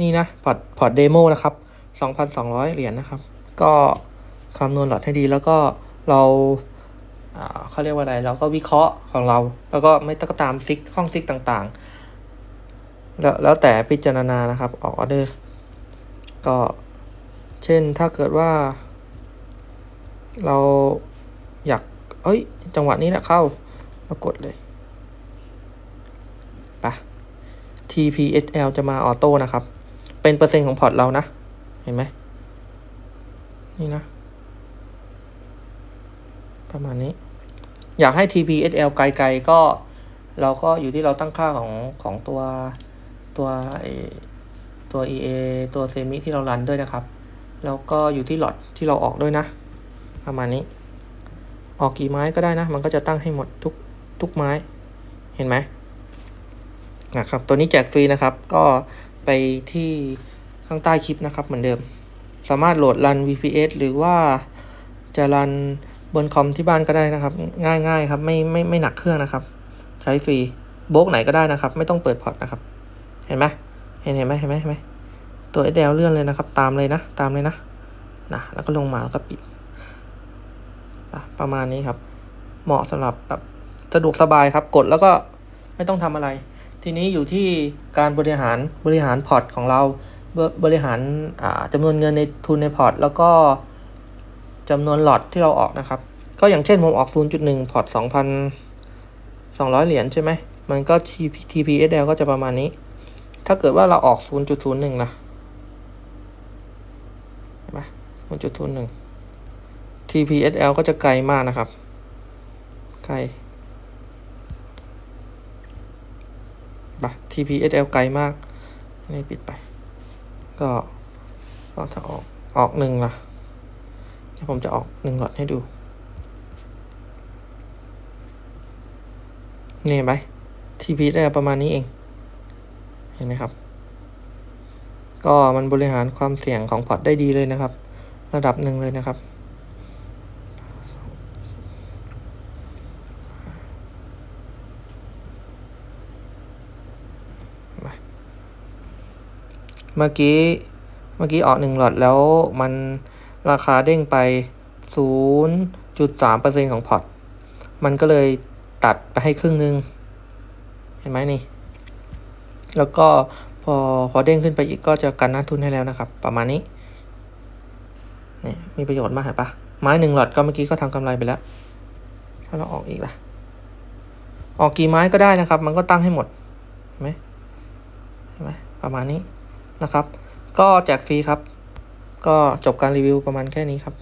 นี่นะพอร์ตพอร์ตเดโมนะครับ 2,200 เหรียญนะครับ ก็คำนวณหลอดให้ดีแล้วก็เราเขาเรียกว่าอะไร เราก็วิเคราะห์ของเรา แล้วก็ไม่ต้องตามซิกห้องซิกต่างๆ แล้วแล้วแต่พิจารณานะครับ ออกออเดอร์ ก็เช่นถ้าเกิดว่า เราอยาก เอ้ย จังหวะนี้แหละเข้าเรากดเลยไปะ TPSL จะมาออโต้นะครับ เป็นเปอร์เซ็นต์ของพอร์ตเรานะ เห็นไหม นี่นะ ประมาณนี้ อยากให้ TPSL ไกลๆ ก็เราก็อยู่ที่เราตั้งค่าของของตัวตัวไอตัว EA ตัวเซมิที่เรารันด้วยนะครับ แล้วก็อยู่ที่หลอดที่เราออกด้วยนะ ประมาณนี้ ออกกี่ไม้ก็ได้นะ มันก็จะตั้งให้หมดทุกทุกไม้ เห็นไหมนะครับ ตัวนี้แจกฟรีนะครับ ก็ ไปที่ข้างใต้คลิปนะครับเหมือนเดิม สามารถโหลดรัน VPS หรือว่าจะรันบนคอมที่บ้านก็ได้นะครับ ง่ายๆครับไม่ไม่ไม่หนักเครื่องนะครับ ใช้ฟรีโบกไหนก็ได้นะครับ ไม่ต้องเปิดพอร์ตนะครับ เห็นไหมเห็นเห็นไหมเห็นไหมเห็นไหมตัว SL เลื่อนเลยนะครับ ตามเลยนะ ตามเลยนะนะแล้วก็ลงมาแล้วก็ปิดประมาณนี้ครับ เหมาะสำหรับแบบสะดวกสบายครับ กดแล้วก็ไม่ต้องทำอะไร ทีนี้อยู่ที่การบริหารบริหารพอร์ตของเราบบริหารอ่าจำนวนเงินในทุนในพอร์ต แล้วก็จำนวนหลอดที่เราออกนะครับ ก็อย่างเช่นผมออก 0.1 พอร์ต 2,200 เหรียญใช่ไหม มันก็ TPSL ก็จะประมาณนี้ ถ้าเกิดว่าเราออก 0.01นะเห็นไหม0.01 TPSL ก็จะไกลมากนะครับ ไกล ปะ TPSL ไกลมาก นี่ปิดไป ก็ก็ถ้าออก ออกหนึ่งล่ะเดี๋ยวผมจะออกหนึ่งหลอดให้ดู นี่ไหม TPSL ประมาณนี้เอง เห็นไหมครับ ก็มันบริหารความเสี่ยงของพอร์ตได้ดีเลยนะครับ ระดับหนึ่งเลยนะครับ เมื่อกี้เมื่อกี้ออกหนึ่งหลอดแล้วมันราคาเด้งไป 0.3%ของพอร์ต มันก็เลยตัดไปให้ครึ่งหนึ่งเห็นไหมนี่ แล้วก็พอพอเด้งขึ้นไปอีกก็จะกันนักทุนให้แล้วนะครับ ประมาณนี้นี่มีประโยชน์มากเห็นปะไม้หนึ่งหลอดก็เมื่อกี้ก็ทำกำไรไปแล้ว ถ้าเราออกอีกล่ะ ออกกี่ไม้ก็ได้นะครับ มันก็ตั้งให้หมดไหมเห็นไหมประมาณนี้ นะครับ ก็แจกฟรีครับ ก็จบการรีวิวประมาณแค่นี้ครับ